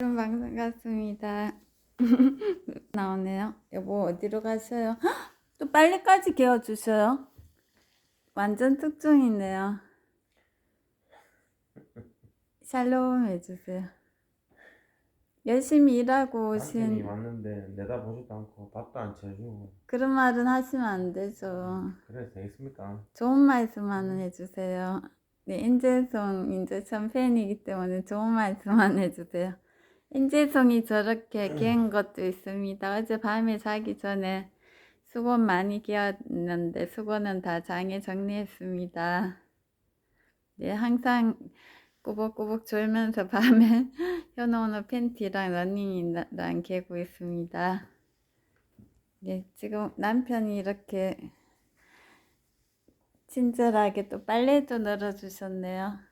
그런 방송 같습니다. 나오네요. 여보 어디로 가셔요? 헉! 또 빨래까지 개어주셔요. 완전 특종이네요. 샬롬 해주세요. 열심히 일하고 남편이 오신 왔는데 내다보지도 않고 밥도 안 채워주고 그런 말은 하시면 안 되죠. 그래도 되겠습니까? 좋은 말씀만 해주세요. 네, 인재성 인재천 팬이기 때문에 좋은 말씀만 해주세요. 인재성이 저렇게 깬 것도 있습니다. 어제 밤에 자기 전에 수건 많이 끼었는데 수건은 다 장에 정리했습니다. 네, 항상 꾸벅꾸벅 졸면서 밤에 현오는 팬티랑 러닝이랑 개고 있습니다. 네, 지금 남편이 이렇게 친절하게 또 빨래도 널어주셨네요.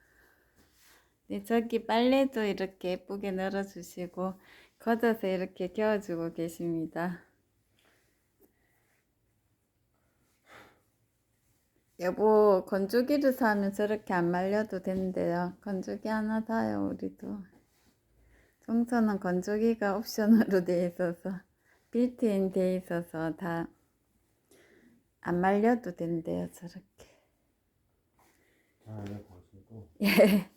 네, 저기 빨래도 이렇게 예쁘게 널어주시고 걷어서 이렇게 개어주고 계십니다. 여보, 건조기를 사면 저렇게 안 말려도 된대요. 건조기 하나 사요, 우리도. 청소는 건조기가 옵션으로 돼 있어서, 빌트인 돼 있어서 다 안 말려도 된대요, 저렇게. 자 이제 보시고 예.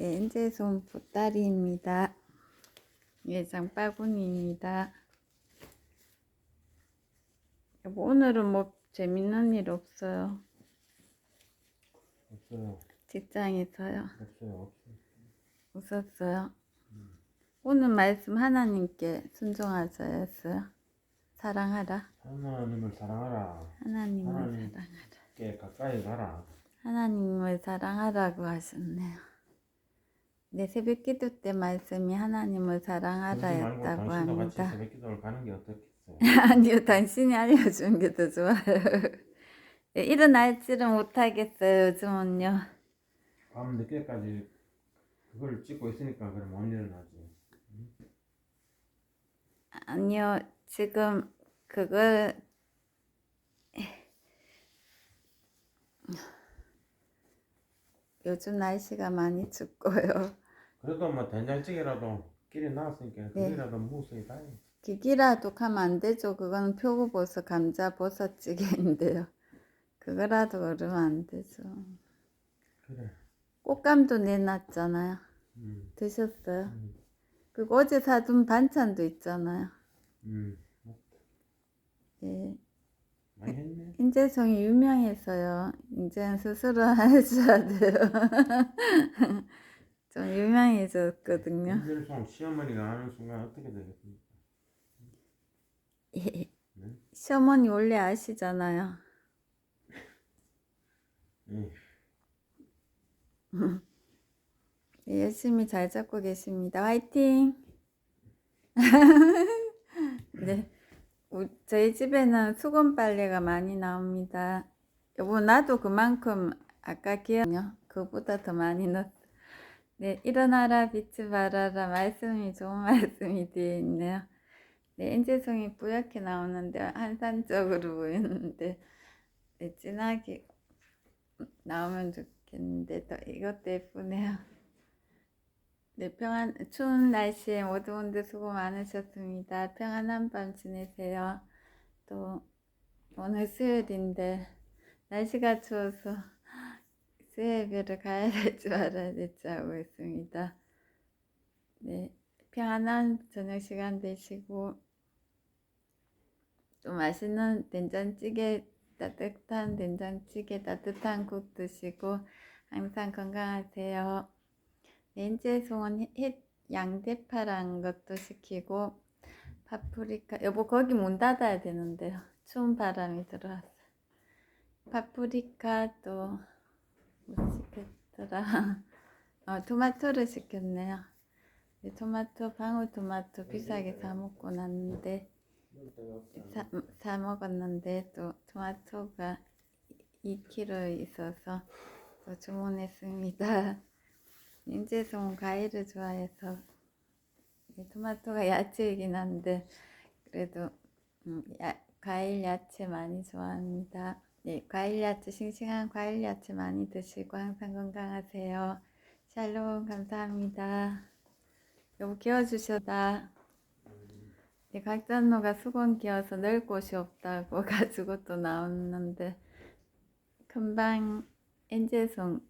예, 인제손 보따리입니다. 예, 장바구니입니다. 여보, 오늘은 뭐 재밌는 일 없어요. 없어요 직장에서요. 없어요 없어요 웃었어요. 오늘 말씀 하나님께 순종하셔였어요. 사랑하라. 하나님을 사랑하라 하나님을 하나님. 사랑하라. 께 가까이 가라 하나님을 사랑하라고 하셨네요. 내 새벽 기도 때 말씀이 하나님을 사랑하라였다고 같이 합니다. 새벽 기도를 가는 게 어떻겠어요? 아니요, 당신이 알려주는 게더 좋아요. 예, 일어날지를 못하겠어요, 요즘은요. 밤 늦게까지 그걸 찍고 있으니까 그럼 못 일어나지 아니요, 지금 그걸 요즘 날씨가 많이 춥고요. 그래도 뭐 된장찌개라도 길이 나왔으니까 네. 그게라도 무수히 다행 기기라도 가면 안 되죠. 그건 표고버섯, 감자, 버섯찌개인데요. 그거라도 그러면 안 되죠. 그래 꽃감도 내놨잖아요. 음, 드셨어요? 음, 그리고 어제 사둔 반찬도 있잖아요. 음. 예. 많이 했네 인재성이 유명해서요. 이제는 스스로 해줘야 돼요. 좀 유명해졌거든요. 인질송 시어머니가 하는 순간 어떻게 되겠습니까? 예. 네? 시어머니 원래 아시잖아요. 예. 예, 열심히 잘 잡고 계십니다. 화이팅! 네. 우- 저희 집에는 수건 빨래가 많이 나옵니다. 여보, 나도 그만큼 아까 기억요. 그보다 더 많이 넣었어. 네, 일어나라, 빛을 발하라. 말씀이 좋은 말씀이 되어 있네요. 네, 인재성이 뿌옇게 나오는데, 한산적으로 보이는데, 네, 진하게 나오면 좋겠는데, 또 이것도 예쁘네요. 네, 평안, 추운 날씨에 모두 분들 수고 많으셨습니다. 평안한 밤 지내세요. 또, 오늘 수요일인데, 날씨가 추워서 수요일을 가야 될지 말아야 될지 하고 있습니다. 네, 평안한 저녁 시간 되시고, 또 맛있는 된장찌개, 따뜻한 된장찌개, 따뜻한 국 드시고, 항상 건강하세요. 렌즈송은 햇 양대파란 것도 시키고 파프리카 여보 거기 문 닫아야 되는데요 추운 바람이 들어왔어 파프리카 또뭐 시켰더라? 어, 토마토를 시켰네요. 네, 토마토 방울토마토 비싸게 사 먹고 났는데 사, 사 먹었는데 또 토마토가 2kg 있어서 또 주문했습니다 인제송 과일을 좋아해서 네, 토마토가 야채이긴 한데 그래도 음, 야, 과일 야채 많이 좋아합니다. 네, 과일 야채 싱싱한 과일 야채 많이 드시고 항상 건강하세요. 샬롬 감사합니다. 여보 키워주셔다. 이 각잔노가 수건 끼워서 넣을 곳이 없다고 가지고 또 나왔는데 금방 엔젤송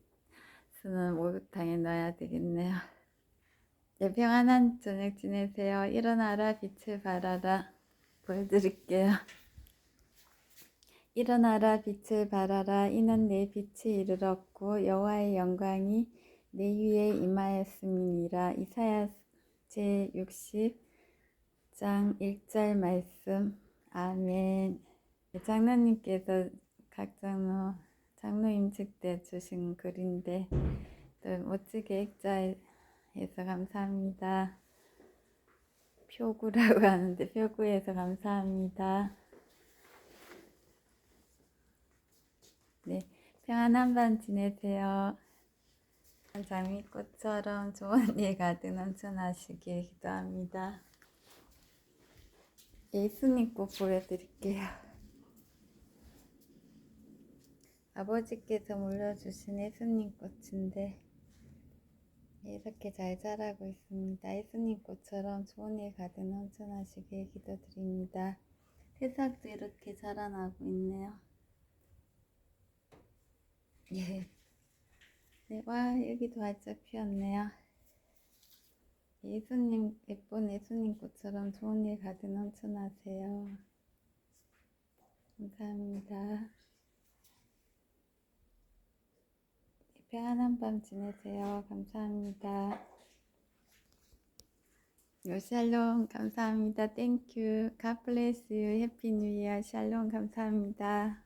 쓰는 목욕탕에 넣어야 되겠네요. 네, 평안한 저녁 지내세요. 일어나라 빛을 발하라 보여드릴게요. 일어나라 빛을 발하라 이는 내 빛이 이르렀고 여호와의 영광이 내 위에 임하였음이니라 이사야 제 60장 1절 말씀 아멘 네, 장로님께서 각 장로 장로 임직 때 주신 글인데 또 멋지게 액자해서 감사합니다 표구라고 하는데 표구해서 감사합니다 네 평안한 밤 지내세요 장미꽃처럼 좋은 일 가득 넘쳐나시길 기도합니다. 예수님 꽃 보여드릴게요. 아버지께서 물려주신 예수님 꽃인데 이렇게 잘 자라고 있습니다. 예수님 꽃처럼 좋은 일 가득 넘쳐나시길 기도드립니다. 새싹도 이렇게 자라나고 있네요. 예. 네, 와, 여기도 활짝 피었네요. 예수님, 예쁜 예수님 꽃처럼 좋은 일 가득 넘쳐나세요. 감사합니다. 평안한 밤 지내세요. 감사합니다. 요 샬롬 감사합니다. 땡큐. God bless you. 해피 뉴 이어 샬롬 감사합니다.